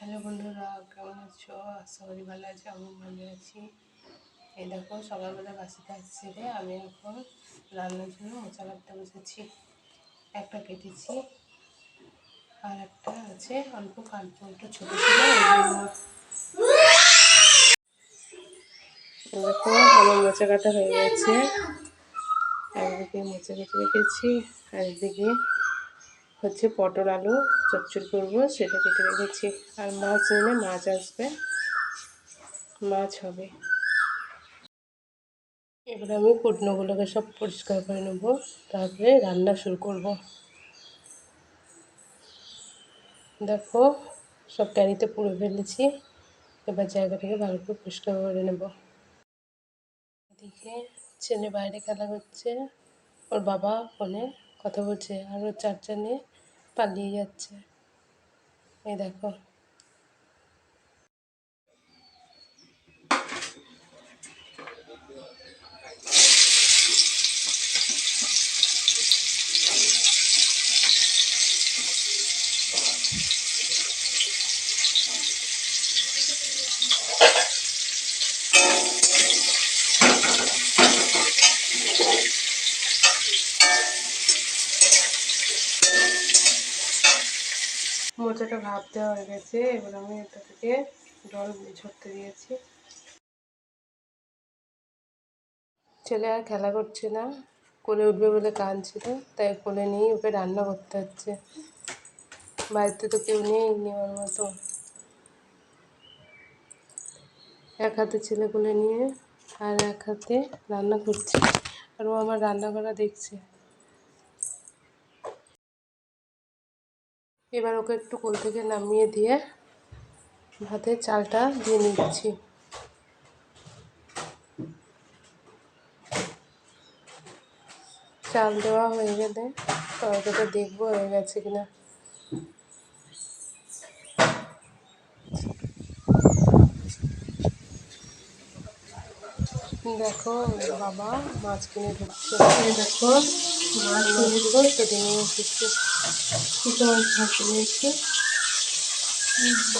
Hello বন্ধুরা, কেমন আছো? আশা করি ভালো আছো আমি ভালো আছি। এই দেখো, সকালবেলা বাসি কাজ সেরে আমি এখন রান্নার জন্য মোচা কাটতে বসেছি, একটা কেটেছি, আর একটা আছে অল্প কাটবো একটু ছোটো ছিল দেখো, আমার মোচা কাটা হয়ে গেছে। একদিকে মোচা কেটে রেখেছি, আর একদিকে হচ্ছে পটল আলু চচ্চড়ি করব, সেটা কেটে রেখেছি। আর মাছ এনে মাছ আসবে। মাছ হবে। এবারে আমি কুটনোগুলোকে সব পরিষ্কার করে নেব। তারপরে রান্না শুরু করব। দেখো, সব ক্যারিতে পুড়ে ফেলেছি। এবার জায়গাটাকে ভালো করে পরিষ্কার করে নেব। এদিকে ছেলে বাইরে খেলা করছে। ওর বাবা ফোনে কথা বলছে আর ওর নিয়ে পালিয়ে যাচ্ছে। এই দেখো। মোচাটা ভাপ দেওয়া হয়ে গেছে, এবার আমি এটা থেকে জল ঝরতে দিয়েছি। ছেলে আর খেলা করছে না, কোলে উঠবে বলে কাঁদছিল, তাই কোলে নিয়েই ওকে রান্না করতে হচ্ছে। বাড়িতে তো কেউ নেই নেওয়ার মতো। এক হাতে ছেলে কোলে নিয়ে আর এক হাতে রান্না করছে, আর ও আমার রান্না করা দেখছে। এবার ওকে একটু কোল থেকে নামিয়ে দিয়ে ভাতে চালটা দিয়ে নিচ্ছি। চাল দেওয়া হয়ে গেলে তরকারিটা দেখব হয়ে গেছে কিনা। দেখো বাবা মাছ কিনে ঢুকছে। দেখো, মাছ কিনে কেটে নিয়ে এসেছি। দুটো মাছ ভাজতে নিয়েছি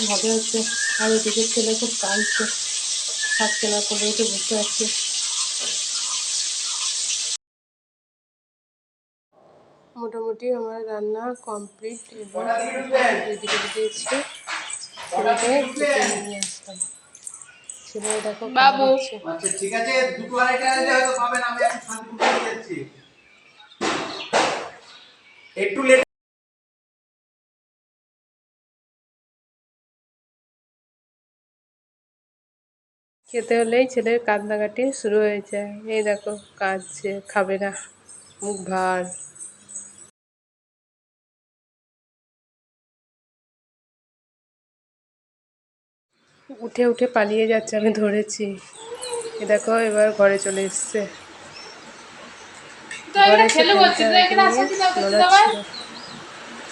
ভালো হচ্ছে। আর এদিকে ছেলে খুব কাঁদছে। খাচ্ছে না করে উঠে বসে আছে মোটামুটি আমার রান্না কমপ্লিট রেডি করে দিয়েছি ছেলেকে নিয়ে আসলাম। ছেলে দেখো বাবু। আচ্ছা ঠিক আছে দুটো আড়াইটা হয়তো পাবেন আমি এখন শান্তিপুর চলে যাচ্ছি। একটু লেট খেতে হলেই ছেলের কান্নাকাটি শুরু হয়ে যায়। এই দেখো কাঁদছে খাবে না মুখ ভার। উঠে উঠে পালিয়ে যাচ্ছে আমি ধরেছি। এ দেখো এবার ঘরে চলে এসছে।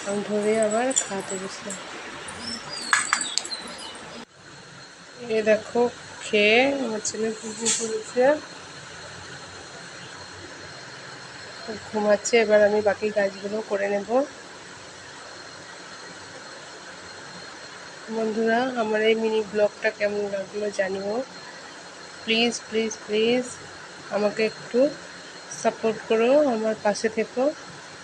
আমি ধরে আবার খাওয়াতে বসলাম। এ দেখো খেয়ে আমার ছেলে পড়েছে। ও ঘুমাচ্ছে এবার আমি বাকি গাছগুলো করে নেব। বন্ধুরা, আমার এই মিনি ব্লগটা কেমন লাগল জানিও। প্লিজ প্লিজ প্লিজ আমাকে একটু সাপোর্ট করো, আমার পাশে থেকো।